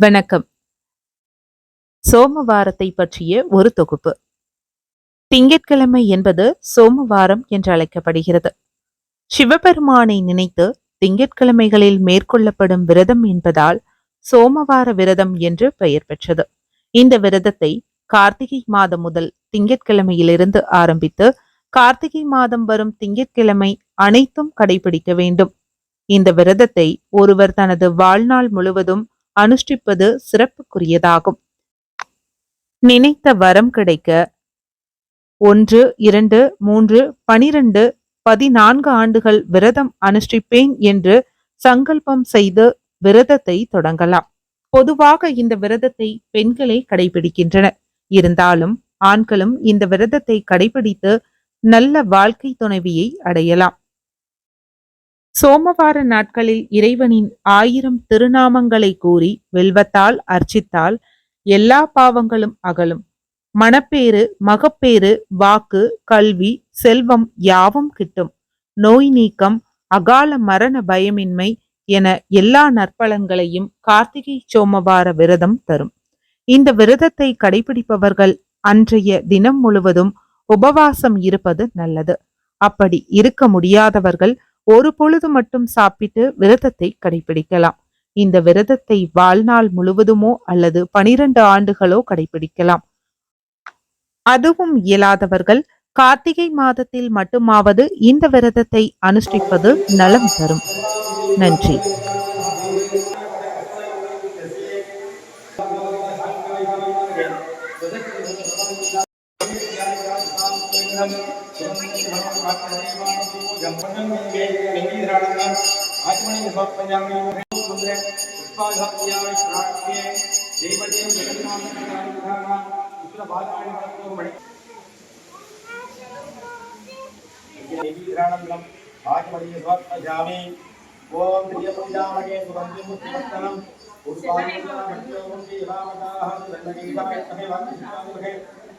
வணக்கம். சோமவாரத்தை பற்றிய ஒரு தொகுப்பு. திங்கட்கிழமை என்பது சோமவாரம் என்று அழைக்கப்படுகிறது. சிவபெருமானை நினைத்து திங்கட்கிழமைகளில் மேற்கொள்ளப்படும் விரதம் என்பதால் சோமவார விரதம் என்று பெயர் பெற்றது. இந்த விரதத்தை கார்த்திகை மாதம் முதல் திங்கட்கிழமையிலிருந்து ஆரம்பித்து கார்த்திகை மாதம் வரும் திங்கட்கிழமை அனைத்தும் கடைபிடிக்க வேண்டும். இந்த விரதத்தை ஒருவர் தனது வாழ்நாள் முழுவதும் அனுஷ்டிப்பது சிறப்புக்குரியதாகும். நினைத்த வரம் கிடைக்க ஒன்று இரண்டு மூன்று பனிரெண்டு பதினான்கு ஆண்டுகள் விரதம் அனுஷ்டிப்பேன் என்று சங்கல்பம் செய்து விரதத்தை தொடங்கலாம். பொதுவாக இந்த விரதத்தை பெண்களே கடைபிடிக்கின்றனர் இருந்தாலும் ஆண்களும் இந்த விரதத்தை கடைபிடித்து நல்ல வாழ்க்கை துணைவியை அடையலாம். சோமவார நாட்களில் இறைவனின் ஆயிரம் திருநாமங்களை கூறி வெல்வத்தால் அர்ச்சித்தால் எல்லா பாவங்களும் அகலும். மணப்பேறு மகப்பேறு வாக்கு கல்வி செல்வம் யாவும் கிட்டும். நோய் நீக்கம் அகால மரண பயமின்மை என எல்லா நற்பலன்களையும் கார்த்திகை சோமவார விரதம் தரும். இந்த விரதத்தை கடைபிடிப்பவர்கள் அன்றைய தினம் முழுவதும் உபவாசம் இருப்பது நல்லது. அப்படி இருக்க முடியாதவர்கள் ஒரு பொழுது மட்டும் சாப்பிட்டு விரதத்தை கடைபிடிக்கலாம். இந்த விரதத்தை வாழ்நாள் முழுவதுமோ அல்லது பனிரெண்டு ஆண்டுகளோ கடைபிடிக்கலாம். அதுவும் இயலாதவர்கள் கார்த்திகை மாதத்தில் மட்டுமாவது இந்த விரதத்தை அனுஷ்டிப்பது நலம் தரும். நன்றி. आत्मनि समर्पयामि सुंदरे पुष्पाधात्यामि प्राप्ये देवदेव जगन्नाथनारायण उत्तरभागाणि वरतोमणि देवीराणन्दम्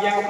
yang